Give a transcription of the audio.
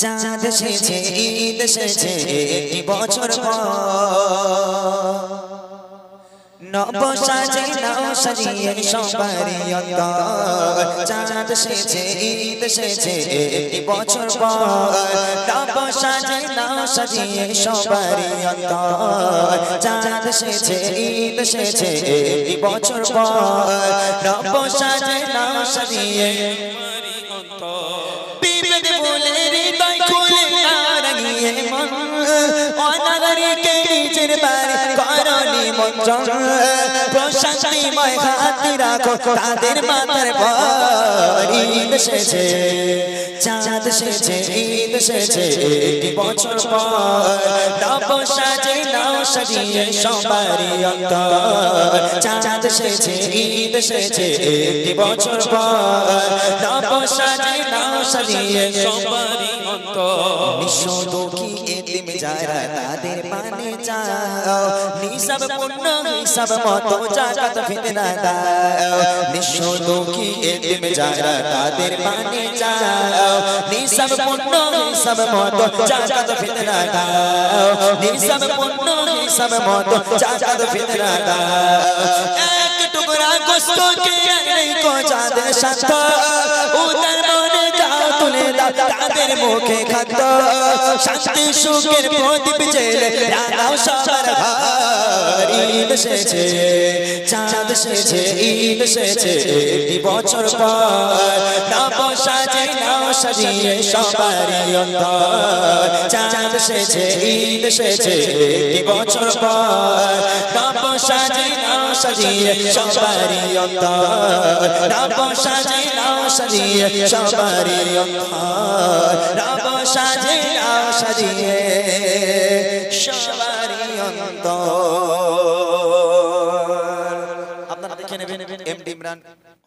চাঁদ এসেছে, ঈদ এসেছে একটি বছর নব সাজে নাও সাজিয়ে সবারই অন্তর। চাঁদ এসেছে, ঈদ এসেছে একটি বছর পর। নব সাজে নাও সাজিয়ে সবারই অন্তর। চাঁদ এসেছে, ঈদ এসেছে একটি বছর পর। নব সাজে নাও সাজিয়ে বিবেক বলে হৃদয় নিজের বাড়ি করণি মঞ্চন প্রশান্তিময় হাতে রাখো, তাদের মাথার পর এসেছে, চাঁদ এসেছে, ঈদ এসেছে বছর পর। নব সাজে, নাও সাজিয়ে অন্তর। চাঁদ এসেছে, ঈদ এসেছে বছর পর। নব সাজে, নাও সাজিয়ে অন্তর। নিঃস্ব দুঃখী যারা তাদের পানে যাও নিসব পুণ্য হিসাব মতো জাকাত ফিতনা দাও নিঃস্ব দুঃখী এতিম যারা তাদের পানে যাও নিসব পুণ্য হিসাব মতো জাকাত ফিতনা দাও নিসব পুণ্য হিসাব মতো জাকাত ফিতনা দাও এক টুকরা গোস্ত কে নেই কো যাদের সাথ উদার তাদের মুখে খাদ্য, শান্তি, সুখের প্রদীপ জেলে দাও সবার ঈদ এসেছে চাঁদ এসেছে ঈদ এসেছে একটি বছর পর নব সাজে নাও সাজিয়ে সবারই অন্তর। চাঁদ ঈদ বছর পর নব সাজে নাও সাজিয়ে সবারই অন্তর। নব সাজে নাও সাজিয়ে সবারই অন্তর। নব সাজে নাও সাজিয়ে সবারই অন্তর। আপনারা দেখে নেবেন, এম ইমরান